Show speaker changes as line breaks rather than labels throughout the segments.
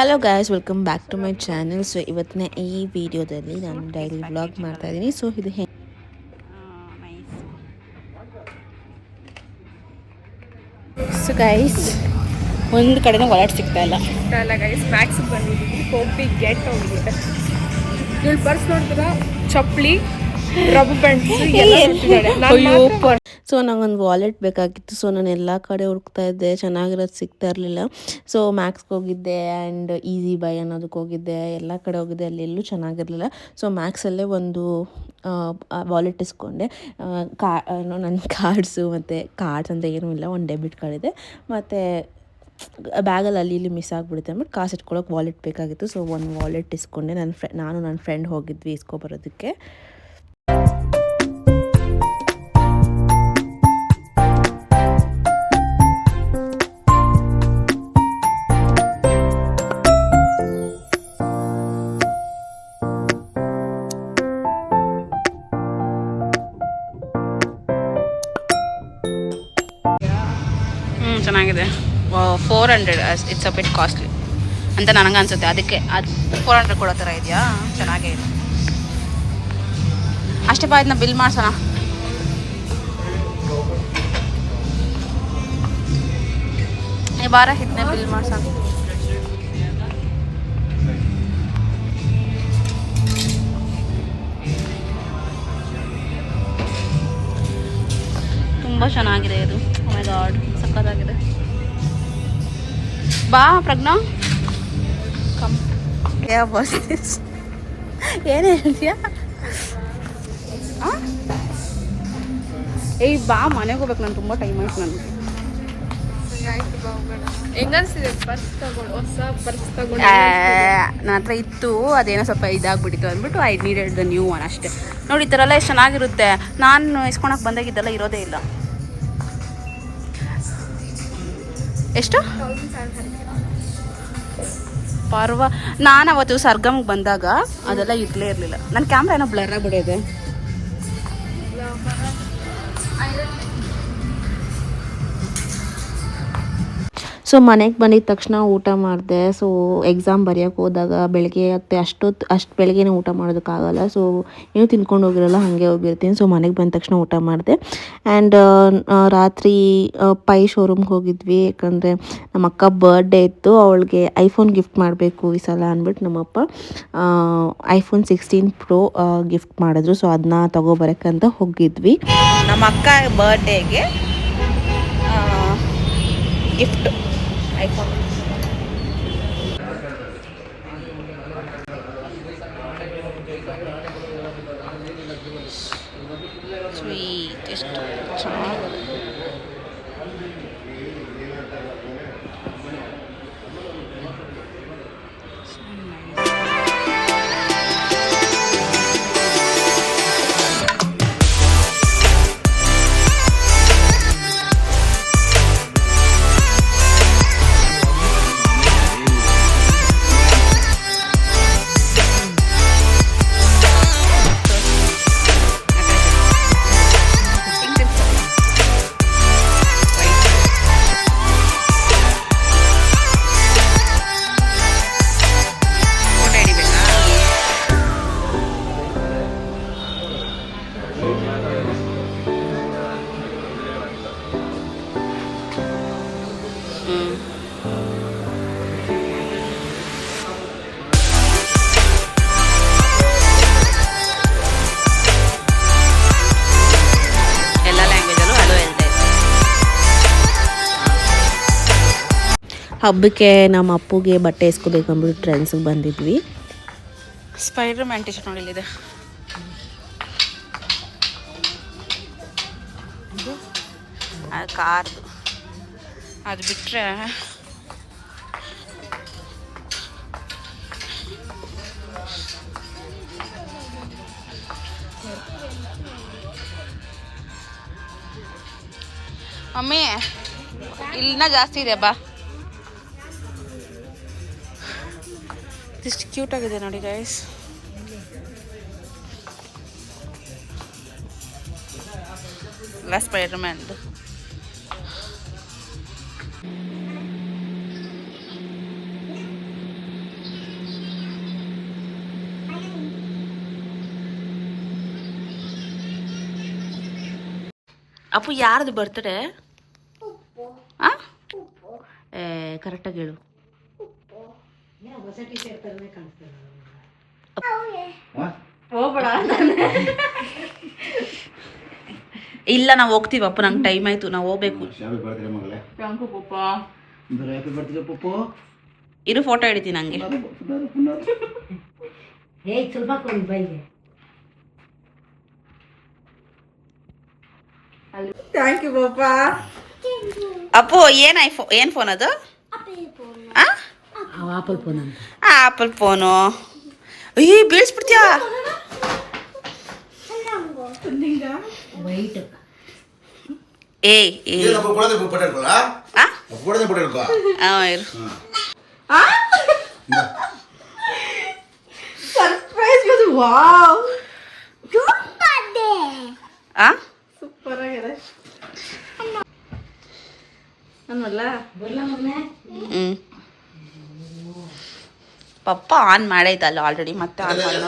Hello guys welcome back to my channel so ಇವತ್ತಿನ ಈ ವಿಡಿಯೋದಲ್ಲಿ ನಾನು ಡೈಲಿ ವ್ಲಾಗ್ ಮಾಡ್ತಾ ಇದ್ದೀನಿ ಸೊ ಇದು ಹೆ ಸೊ ಗೈಸ್ ಒಂದು ಕಡೆನೂ ವಾಲೆಟ್ ಸಿಗ್ತಾ ಇಲ್ಲ.
ಅಲ್ಲ ಗೈಸ್ ಮ್ಯಾಕ್ಸ್ ಬಂದಿದ್ದೀವಿ ಹೋಗಿ ಗೆಟ್ ಹೋಗಿದೆ ಇವಳು ಪರ್ಸ್ ನೋಡಿದ್ರ ಚಪ್ಪಲಿ ರಬ್ಬರ್ ಬ್ಯಾಂಡ್ಸ್ ಎಲ್ಲ ನೋಡ್ತಿದ್ದಾಳೆ.
ಸೊ ನಂಗೊಂದು ವಾಲೆಟ್ ಬೇಕಾಗಿತ್ತು. ಸೊ ನಾನು ಎಲ್ಲ ಕಡೆ ಹುಡುಕ್ತಾ ಇದ್ದೆ. ಚೆನ್ನಾಗಿರೋದು ಸಿಗ್ತಾ ಇರಲಿಲ್ಲ. ಸೊ ಮ್ಯಾಕ್ಸ್ಗೆ ಹೋಗಿದ್ದೆ ಆ್ಯಂಡ್ ಈಸಿ ಬೈ ಅನ್ನೋದಕ್ಕೆ ಹೋಗಿದ್ದೆ. ಎಲ್ಲ ಕಡೆ ಹೋಗಿದ್ದೆ. ಅಲ್ಲಿ ಎಲ್ಲೂ ಚೆನ್ನಾಗಿರಲಿಲ್ಲ. ಸೊ ಮ್ಯಾಕ್ಸಲ್ಲೇ ಒಂದು ವಾಲೆಟ್ ಇಸ್ಕೊಂಡೆ. ಕಾ ನನ್ನ ಕಾರ್ಡ್ಸು ಮತ್ತು ಕಾರ್ಡ್ಸ್ ಅಂತ ಏನೂ ಇಲ್ಲ. ಒಂದು ಡೆಬಿಟ್ ಕಾರ್ಡ್ ಇದೆ. ಮತ್ತು ಬ್ಯಾಗಲ್ಲಿ ಅಲ್ಲಿ ಇಲ್ಲಿ ಮಿಸ್ ಆಗಿಬಿಡುತ್ತೆ ಅಂದ್ಬಿಟ್ಟು ಕಾಸು ಇಟ್ಕೊಳ್ಳೋಕೆ ವಾಲೆಟ್ ಬೇಕಾಗಿತ್ತು. ಸೊ ಒಂದು ವಾಲೆಟ್ ಇಸ್ಕೊಂಡೆ. ನನ್ನ ಫ್ರೆ ನಾನು ನನ್ನ ಫ್ರೆಂಡ್ ಹೋಗಿದ್ವಿ ಇಸ್ಕೊಬರೋದಕ್ಕೆ.
ಹ್ಞೂ ಚೆನ್ನಾಗಿದೆ. Four hundred it's a bit costly ಅಂತ ನನಗೆ ಅನಿಸುತ್ತೆ. ಅದಕ್ಕೆ ಅದು ಫೋರ್ ಹಂಡ್ರೆಡ್ ಕೊಡೋ ಥರ ಇದೆಯಾ? ಚೆನ್ನಾಗೇ ಇದೆ. ಅಷ್ಟೇ ಬಾ ಇದನ್ನ ಬಿಲ್ ಮಾಡ್ಸೋಣ. ಏ, ಬಾರ ಇದನ್ನೇ ಬಿಲ್ ಮಾಡ್ಸೋಣ. ತುಂಬ ಚೆನ್ನಾಗಿದೆ ಇದು. ಮೈ ಗಾಡ್ ಸಕ್ಕತ್ತಾಗಿದೆ ಬಾ ಪ್ರಜ್ಞಾ. ಕಮ್. ಬಸ್ ಏನು ಹೇಳ್ತೀಯಾ? ಏಯ್ ಬಾ ಮನೆಗೆ ಹೋಗ್ಬೇಕು ನಾನು ತುಂಬ ಟೈಮ್ ಆಯ್ತು ನನಗೆ
ಆಯ್ತು ಬಾ ಹೋಗೋಣ. ಹೆಂಗನ್ಸಿದೆ? ಪರ್ಸ್ ತಗೊಂಡು ಹೊಸ ಪರ್ಸ್ ತಗೊಂಡು
ನನ್ನ ಹತ್ರ ಇತ್ತು ಅದೇನೋ ಸ್ವಲ್ಪ ಇದಾಗ್ಬಿಟ್ಟಿತ್ತು ಅಂದ್ಬಿಟ್ಟು I needed the new one ಅಷ್ಟೇ. ನೋಡಿ ಈ ಥರ ಎಲ್ಲ ಎಷ್ಟು ಚೆನ್ನಾಗಿರುತ್ತೆ. ನಾನು ಇಸ್ಕೊಳಕ್ಕೆ ಬಂದಾಗಿದ್ದೆಲ್ಲ ಇರೋದೇ ಇಲ್ಲ. ಎಷ್ಟು? ಪರ್ವ ನಾನು ಅವತ್ತು ಸರ್ಗಮ್ಗೆ ಬಂದಾಗ ಅದೆಲ್ಲ ಇರಲೇ ಇರಲಿಲ್ಲ. ನನ್ನ ಕ್ಯಾಮ್ರಾ ಏನೋ ಬ್ಲರ್ ಆಗಿಬಿಡಿದೆ
ಸೊ ಮನೆಗೆ ಬಂದಿದ್ದ ತಕ್ಷಣ ಊಟ ಮಾಡಿದೆ. ಸೊ ಎಕ್ಸಾಮ್ ಬರೆಯೋಕೆ ಹೋದಾಗ ಬೆಳಗ್ಗೆ ಹತ್ತೆ ಅಷ್ಟೊತ್ತು ಅಷ್ಟು ಬೆಳಗ್ಗೆನೇ ಊಟ ಮಾಡೋದಕ್ಕಾಗಲ್ಲ. ಸೊ ಏನು ತಿನ್ಕೊಂಡು ಹೋಗಿರಲ್ಲ, ಹಾಗೆ ಹೋಗಿರ್ತೀನಿ. ಸೊ ಮನೆಗೆ ಬಂದ ತಕ್ಷಣ ಊಟ ಮಾಡಿದೆ. ಆ್ಯಂಡ್ ರಾತ್ರಿ ಪೈ ಶೋರೂಮ್ಗೆ ಹೋಗಿದ್ವಿ. ಯಾಕಂದರೆ ನಮ್ಮ ಅಕ್ಕ ಬರ್ಡೇ ಇತ್ತು. ಅವಳಿಗೆ ಐಫೋನ್ ಗಿಫ್ಟ್ ಮಾಡಬೇಕು ಈ ಸಲ ಅಂದ್ಬಿಟ್ಟು ನಮ್ಮಪ್ಪ ಐಫೋನ್ ಸಿಕ್ಸ್ಟೀನ್ ಪ್ರೋ ಗಿಫ್ಟ್ ಮಾಡಿದ್ರು. ಸೊ ಅದನ್ನ ತಗೋಬರಕ್ಕಂತ ಹೋಗಿದ್ವಿ.
ನಮ್ಮ ಅಕ್ಕ ಬರ್ಡೇಗೆ ಗಿಫ್ಟ್ ಐಫೋನ್
ಹಬ್ಬಕ್ಕೆ ನಮ್ಮ ಅಪ್ಪುಗೆ ಬಟ್ಟೆ ಇಸ್ಕೋಬೇಕು ಅಂದ್ಬಿಟ್ಟು ಟ್ರೆಂಡ್ಸ್ಗೆ ಬಂದಿದ್ವಿ.
ಸ್ಪೈಡರ್ ಮ್ಯಾನ್ ಟಿ ಶರ್ಟ್ ಅದು ಕಾರ್ದು ಅದು. ಬಿಟ್ಟರೆ ಮಮ್ಮಿ, ಇಲ್ಲಿನ ಜಾಸ್ತಿ ಇದೆ ಬಾ. ಇದಿಷ್ಟು ಕ್ಯೂಟಾಗಿದೆ ನೋಡಿ ಗೈಸ್ ಸ್ಪೈಡರ್ ಮ್ಯಾನ್ ಅಪ್ಪು ಯಾರ್ದು ಏ ಕರೆಕ್ಟಾಗಿ ಹೇಳು. ಇಲ್ಲ ನಾವು ಹೋಗ್ತೀವಿ ಅಪ್ಪ ನಂಗೆ ಟೈಮ್ ಆಯ್ತು ನಾವು ಹೋಗ್ಬೇಕು. ಇರು ಫೋಟೋ ಹಿಡಿತೀನಿ ನಂಗೆ.
ಥ್ಯಾಂಕ್ ಯು ಪಾಪಾ
ಅಪ್ಪು ಏನು ಐಫೋ ಏನ್ ಫೋನ್ ಅದು? ಆಪಲ್ ಫೋನು ಅಯ್ಯ ಬೀಳ್ಸ್ಬಿಡ್ತೀಯಾ ಏಯ್ ಏ
ಏನಪ್ಪ ಕೊಡದೆ ಪುಟ್ಟ ಹಿಡ್ಕೊಳ
ಆ
ಕೊಡದೆ ಪುಟ್ಟ ಹಿಡ್ಕೊ
ಆ, ಇರು
ಸರ್ಪ್ರೈಸ್ ಇದು ವಾವ್
ಆ
ಸೂಪರ್ ಆಗಿದೆ ಅನ್ನಲ್ಲ
ಹ್ಮ್ ಪಪ್ಪ ಆನ್ ಮಾಡೈತಲ್ಲ ಆಲ್ರೆಡಿ ಮತ್ತೆ ಆನ್ ಮಾಡಿ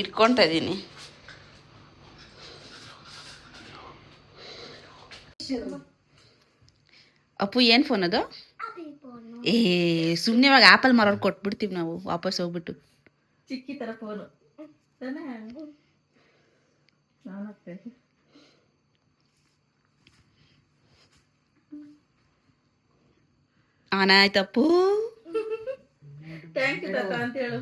ಇಟ್ಕೊಂತ ಇದೀನಿ. ಅಪ್ಪು ಏನ್ ಫೋನ್ ಅದು? ಏ ಸುಮ್ಮನೆ ಇವಾಗ ಆಪಲ್ ಮಾರೋರು ಕೊಟ್ಬಿಡ್ತೀವಿ ನಾವು ವಾಪಸ್ ಹೋಗ್ಬಿಟ್ಟು.
ಚಿಕ್ಕಿ ತರ ಫೋನು ತಾನೇ? ನಾನು
ಆನ ಆಯ್ತಪ್ಪು.
ಥ್ಯಾಂಕ್ ಯು ತಾತ ಅಂತ ಹೇಳು.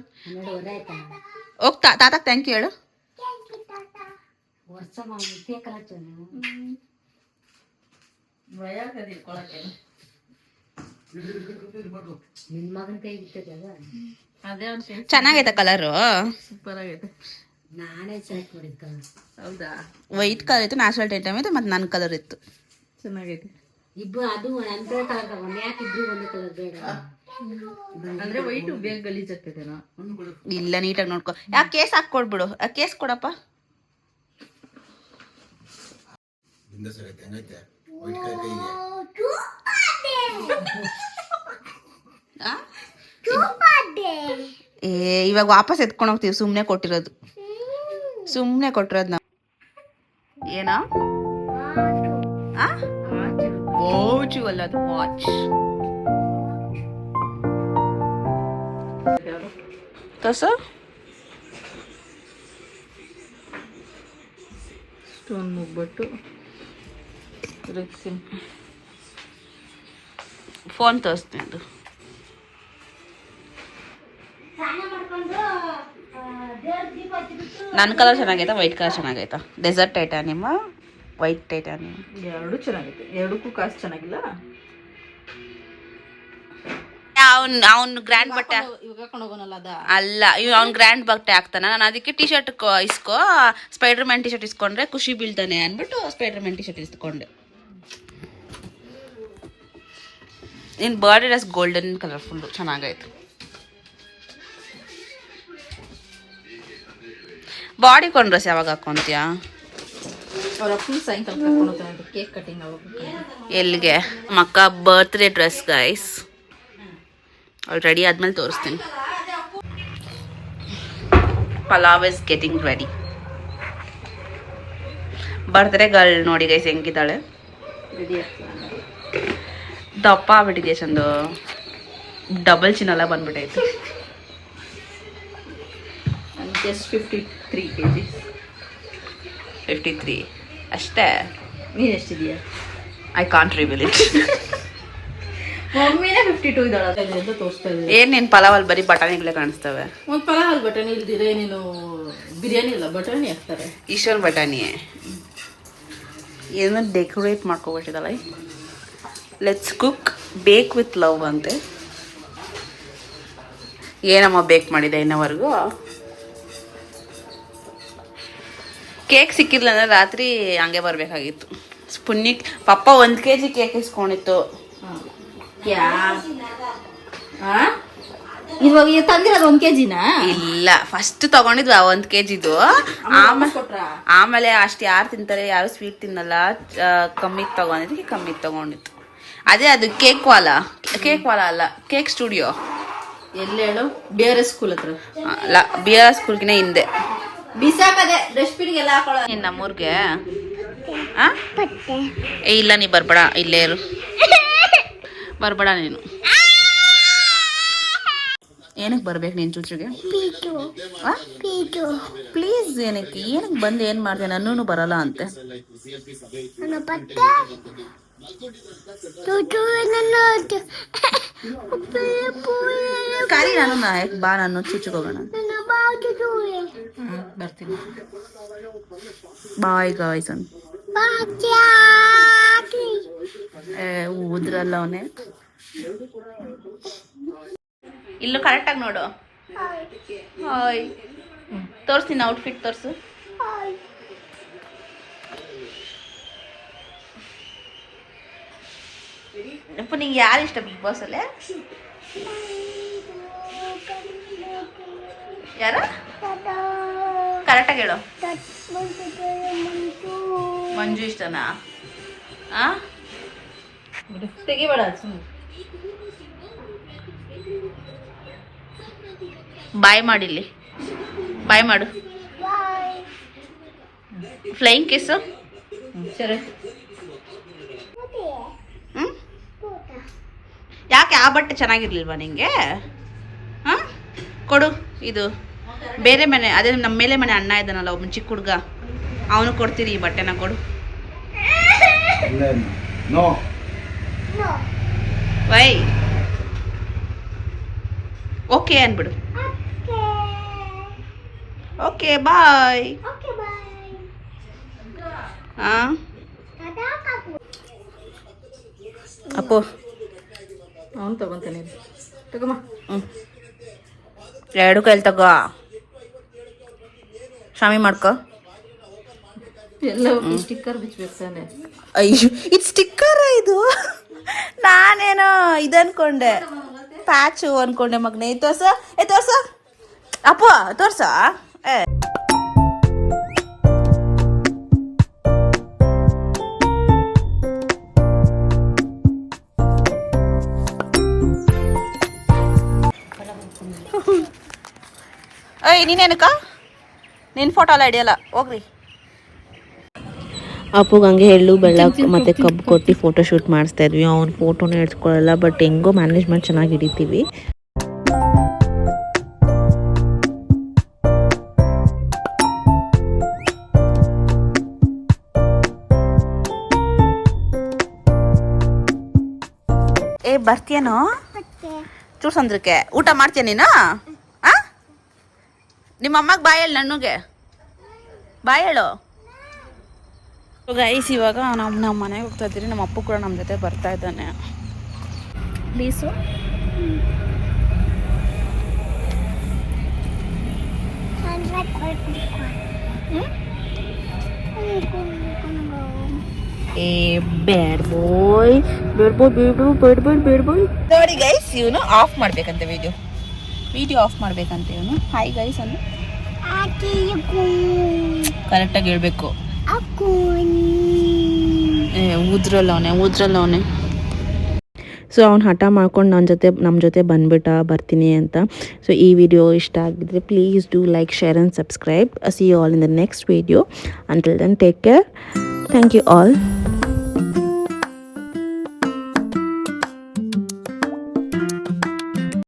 ಹೋಗ್ತಾ ತಾತ. ಥ್ಯಾಂಕ್ ಯು ಹೇಳು
ಭಯ ಆಗದೆ ಇಟ್ಕೊಳಕ್ಕೆ ಅದೇ ಒಂದು
ಚೆನ್ನಾಗೈತ ಕಲರು
ಸೂಪರ್ ಆಗೈತೆ. ನಾನೇ ಹೌದಾ?
ವೈಟ್ ಕಲರ್ ಇತ್ತು ನ್ಯಾಚುರಲ್ ಐಟಮ್ ಇತ್ತು ಮತ್ತು ನನ್ನ ಕಲರ್ ಇತ್ತು.
ಚೆನ್ನಾಗೈತೆ.
ಇಬ್ಬರು ಅದು ಒಂದೇ ಕಲರ್ ಯಾಕೆ ಇಬ್ರು ಒಂದೇ ಕಲರ್ ಬೇಡ?
ಅಂದ್ರೆ ವೈಟ್ ಬೇಗ ಗಲೀಜಾಗ್ತೈತೆನೋ
ಇಲ್ಲ ನೀಟಾಗಿ ನೋಡ್ಕೊ. ಯಾಕೆ ಕೇಸ್ ಹಾಕ್ಕೊಡ್ಬಿಡು ಆ ಕೇಸ್ ಕೊಡಪ್ಪ? ಏ ಇವಾಗ ವಾಪಸ್ ಎತ್ಕೊಂಡು ಹೋಗ್ತೀವಿ. ಸುಮ್ಮನೆ ಕೊಟ್ಟಿರೋದು. ಸುಮ್ಮನೆ ಕೊಟ್ಟಿರೋದು ನಾವು. ಏನಾ? ವಾಚು ಅಲ್ಲ ಅದು ವಾಚ್ ತೋರ್ಸು
ಸ್ಟೋನ್ ಮುಗ್ಬಿಟ್ಟು ರಿಕ್ಸಿಮ್
ಫೋನ್ ತೋರಿಸ್ತೀನಿ ಅದು. ನನ್ನ ಕಲರ್ ಚೆನ್ನಾಗೈತಾ? ವೈಟ್ ಕಲರ್ ಚೆನ್ನಾಗೈತಾ? ಡೆಸರ್ಟ್ ಟೈಟಾನಿಮ ವೈಟ್ ಟೈಟಾನಿ
ಎರಡು ಚೆನ್ನಾಗೈತೆ. ಎರಡಕ್ಕೂ ಕಾಸು ಚೆನ್ನಾಗಿಲ್ಲ?
ಅವ್ನ್ ಅವ್ನ್ ಗ್ರ್ಯಾಂಡ್ ಬಟ್ಟೆ ಅಲ್ಲ ಇವ್ ಅವ್ನ್ ಗ್ರ್ಯಾಂಡ್ ಬಟ್ಟೆ ಹಾಕ್ತಾನ. ನಾನು ಅದಕ್ಕೆ ಟಿ ಶರ್ಟ್ ಇಸ್ಕೋ. ಸ್ಪೈಡರ್ ಮ್ಯಾನ್ ಟಿ ಶರ್ಟ್ ಇಸ್ಕೊಂಡ್ರೆ ಖುಷಿ ಬೀಳ್ತಾನೆ ಅಂದ್ಬಿಟ್ಟು ಸ್ಪೈಡರ್ ಮ್ಯಾನ್ ಟಿ ಶರ್ಟ್ ಇಸ್ಕೊಂಡೆ. ನಿನ್ ಬರ್ಡೇ ಡ್ರೆಸ್ ಗೋಲ್ಡನ್ ಕಲರ್ಫುಲ್ ಚೆನ್ನಾಗಾಯ್ತು. ಬಾಡಿ ಡ್ರೆಸ್ ಯಾವಾಗ ಹಾಕೊಂತೀಯಾ? ಎಲ್ಲಿಗೆ? ಮಕ್ಕ ಬರ್ತ್ಡೇ ಡ್ರೆಸ್ ಗೈಸ್ ಅವ್ಳು ರೆಡಿ ಆದ್ಮೇಲೆ ತೋರಿಸ್ತೀನಿ. Palav is getting ready birthday girl ನೋಡಿ ಗೈಸ್ ಹೆಂಗಿದ್ದಾಳೆ? ದಪ್ಪ ಆಗ್ಬಿಟ್ಟಿದೆಯಾ ಚಂದು. ಡಬಲ್ ಚಿನ್ನೆಲ್ಲ ಬಂದ್ಬಿಟ್ಟೈತೆ.
Just fifty three K G
fifty three ಅಷ್ಟೇ.
ನೀನು ಎಷ್ಟಿದೆಯಾ?
ಐ ಕಾಂಟ್ ರಿವಿಲ್ ಇಟ್
ಮಮ್ಮಿನೇ ಫಿಫ್ಟಿ ಟೂ ಇದ್ದಾಳೆ. ಅಂತ ತೋರಿಸ್ತಾ ಇದ್ದೀನಿ
ಏನ್ ನೀನ್ ಪಲಾವಲ್ಲಿ ಬರೀ ಬಟಾಣಿಗಳೇ ಕಾಣಿಸ್ತವೆ?
ಒಂದು ಪಲಾವ್ ಬಟಾಣಿ ಇಲ್ದಿರ ನೀನು ಬಿರಿಯಾನಿ ಇಲ್ಲ ಬಟಾಣಿ ಹಾಕ್ತಾರೆ.
ಈಶ್ವರ್ ಬಟಾಣಿಯೇ? ಏನೋ decorate ಮಾಡ್ಕೊಬಿಟ್ಟಿದಲ್ಲ let's cook bake with love ಅಂತೆ. ಏನಮ್ಮ ಬೇಕ್ ಮಾಡಿದೆ ಇನ್ನವರೆಗೂ? ಕೇಕ್ ಸಿಕ್ಕಿಲ್ಲ ಅಂದ್ರೆ ರಾತ್ರಿ ಹಂಗೆ ಬರಬೇಕಾಗಿತ್ತು. ಪುಣ್ಯಕ್ ಪಪ್ಪ ಒಂದು ಕೆ ಜಿ ಕೇಕ್ ಇಸ್ಕೊಂಡಿತ್ತು
ಇವಾಗ ಇವ್ ತಂದಿರೋದು ಒಂದು ಕೆ ಜಿನಾ
ಇಲ್ಲ ಫಸ್ಟ್ ತಗೊಂಡಿದ್ವ ಒಂದು ಕೆಜಿದು. ಆಮೇಲೆ ಆಮೇಲೆ ಅಷ್ಟು ಯಾರು ತಿಂತಾರೆ ಯಾರು ಸ್ವೀಟ್ ತಿನ್ನಲ್ಲ ಕಮ್ಮಿಗೆ ತಗೊಂಡಿದ್ದಕ್ಕೆ ಕಮ್ಮಿಗೆ ತಗೊಂಡಿತ್ತು. ಅದೇ ಅದು ಕೇಕ್ ವಾಲ ಕೇಕ್ ವಾಲ ಅಲ್ಲ ಕೇಕ್ ಸ್ಟುಡಿಯೋ
ಎಲ್ಲಿ ಹೇಳು? ಬೇರೆ ಸ್ಕೂಲ್ ಹತ್ರ.
ಅಲ್ಲ ಬಿ ಆರ್ ಸ್ಕೂಲ್ಗಿನ ಹಿಂದೆ.
ಬಿಸಾಕದೆ ಡಸ್ಟ್ಬಿನ್ಗೆಲ್ಲ ಹಾಕೊಳ್ಳೋ
ನಮ್ಮೂರಿಗೆ? ಇಲ್ಲ ನೀ ಬರ್ಬೇಡ ಇಲ್ಲೇ ಇರು. ಬರ್ಬೇಡ ನೀನು. ಏನಕ್ಕೆ ಬರ್ಬೇಕು ನೀನು ಚೂಚುಗೆ ಪ್ಲೀಸ್ ಏನಕ್ಕೆ? ಏನಕ್ಕೆ ಬಂದು ಏನು ಮಾಡಿದೆ? ನನ್ನೂ ಬರಲ್ಲ ಅಂತೆ. ಕರಿ ನಾನು ನಾಯಕ್ ಬಾ ನಾನು ಚುಚ್ಚುಗೆ ಹೋಗೋಣ ಬರ್ತೀನಿ. ಬಾಯ್ ಗಾಯ್ಸ್ ಅಂತ ಊದ್ರಲ್ಲ ಅವನೇ. ಇಲ್ಲೂ ಕರೆಕ್ಟಾಗಿ ನೋಡು. ಹಾಯ್ ತೋರಿಸ್ತೀನಿ ಔಟ್ಫಿಟ್ ತೋರಿಸು. ಅಪ್ಪ ನಿಂಗೆ ಯಾರು ಇಷ್ಟ ಬಿಗ್ ಬಾಸಲ್ಲೇ ಯಾರ? ಕರೆಕ್ಟಾಗಿ ಹೇಳು. ಮಂಜು ಇಷ್ಟನಾ? ಆ? ತೆಗಿಬೇಡ ಬಾಯ್ ಮಾಡಿಲ್ಲಿ. ಬಾಯ್ ಮಾಡು. ಫ್ಲೈಯಿಂಗ್ ಕಿಸ್ ಸರಿ. ಹ್ಞೂ ಯಾಕೆ ಆ ಬಟ್ಟೆ ಚೆನ್ನಾಗಿರ್ಲಿಲ್ವಾ ನಿಂಗೆ? ಹಾಂ? ಕೊಡು ಇದು. ಬೇರೆ ಮನೆ ಅದೇ ನಮ್ಮ ಮೇಲೆ ಮನೆ ಅಣ್ಣ ಇದ್ದಾನಲ್ಲ ಒಬ್ಬ ಚಿಕ್ಕ ಹುಡುಗ. ಅವನು ಕೊಡ್ತೀರಿ ಈ ಬಟ್ಟೆನ ಕೊಡು.
No
why? ಓಕೆ ಅನ್ಬಿಡು. ಓಕೆ ಬಾಯ್ ಹಾಂ ಅಪ್ಪು.
ಅವ್ನು ತಗೊಂತಾನೆ ತಗೊಮ್ಮ.
ಹ್ಞೂ ಎರಡು ಕೈಲಿ ತಗೋ. ಶಾಮಿ ಮಾಡ್ಕೊ.
ಎಲ್ಲ ಸ್ಟಿಕ್ಕರ್ ತಾನೆ
ಅಯ್ಯೋ ಇದು ಸ್ಟಿಕ್ಕರ್ ಇದು? ನಾನೇನೋ ಇದು ಅನ್ಕೊಂಡೆ. ಪ್ಯಾಚು ಅನ್ಕೊಂಡೆ ಮಗನೇ. ತೋರ್ಸ. ಏ ತೋರ್ಸ. ಅಪ್ಪ ತೋರ್ಸ. ಏ. ಏಯ್ ನೀನೇನಕ್ಕ? ನಿನ್ನ ಫೋಟೋ ಎಲ್ಲ ಹಿಡಿಯಲ್ಲ. ಹೋಗ್ರಿ.
ಅಪ್ಪುಗೆ ಹಂಗೆ ಎಳ್ಳು ಬೆಲ್ಲ ಮತ್ತೆ ಕಬ್ಬು ಕೊಟ್ಟು ಫೋಟೋ ಶೂಟ್ ಮಾಡಿಸ್ತಾ ಇದ್ವಿ. ಅವ್ನು ಫೋಟೋನೇ ಇಡ್ಸ್ಕೊಳ್ಳಲ್ಲ ಬಟ್ ಹೆಂಗೋ ಮ್ಯಾನೇಜ್ಮೆಂಟ್ ಚೆನ್ನಾಗಿ ಹಿಡಿತೀವಿ.
ಏ ಬರ್ತೀಯನೋ? ಚೂಡ್ಸಂದ್ರಕ್ಕೆ. ಊಟ ಮಾಡ್ತೀಯ ನೀನು? ಆ? ನಿಮ್ಮ ಅಮ್ಮಗೆ ಬಾಯ್ ಹೇಳು ನನಗೆ ಬಾಯ್ ಹೇಳು. ಗೈಸ್ ಇವಾಗ ನಮ್ಮ ನಮ್ಮ ಮನೆಗೆ ಹೋಗ್ತಾ ಇದ್ದೀರಿ. ನಮ್ಮ ಅಪ್ಪ ಕೂಡ ನಮ್ಮ ಜೊತೆ ಬರ್ತಾ ಇದ್ದಾನೆ. ಪ್ಲೀಸು
ಏ ಬ್ಯಾಡ್ ಬಾಯ್ ಬೇಡ್ ಬಾಯ್ ಬೇಡ ಬೇಡ್ ಬೇಡ್ ಬಾಯ್
ನೋಡಿ ಗೈಸ್ ಇವನು ಆಫ್ ಮಾಡ್ಬೇಕಂತೆ ವಿಡಿಯೋ ವಿಡಿಯೋ ಆಫ್ ಮಾಡ್ಬೇಕಂತ ಇವನು. ಹಾಯ್ ಗೈಸ್ ಅನ್ನು. ಕರೆಕ್ಟಾಗಿ ಹೇಳ್ಬೇಕು. ಏ ಊದ್ರಲ್ಲ ಅವನೇ
ಸೊ ಅವ್ನು ಹಠ ಮಾಡ್ಕೊಂಡು ನನ್ನ ಜೊತೆ ನಮ್ಮ ಜೊತೆ ಬಂದ್ಬಿಟ್ಟ, ಬರ್ತೀನಿ ಅಂತ. ಸೊ ಈ ವಿಡಿಯೋ ಇಷ್ಟ ಆಗಿದ್ರೆ please do like share and subscribe see all in the next video until then take care thank you all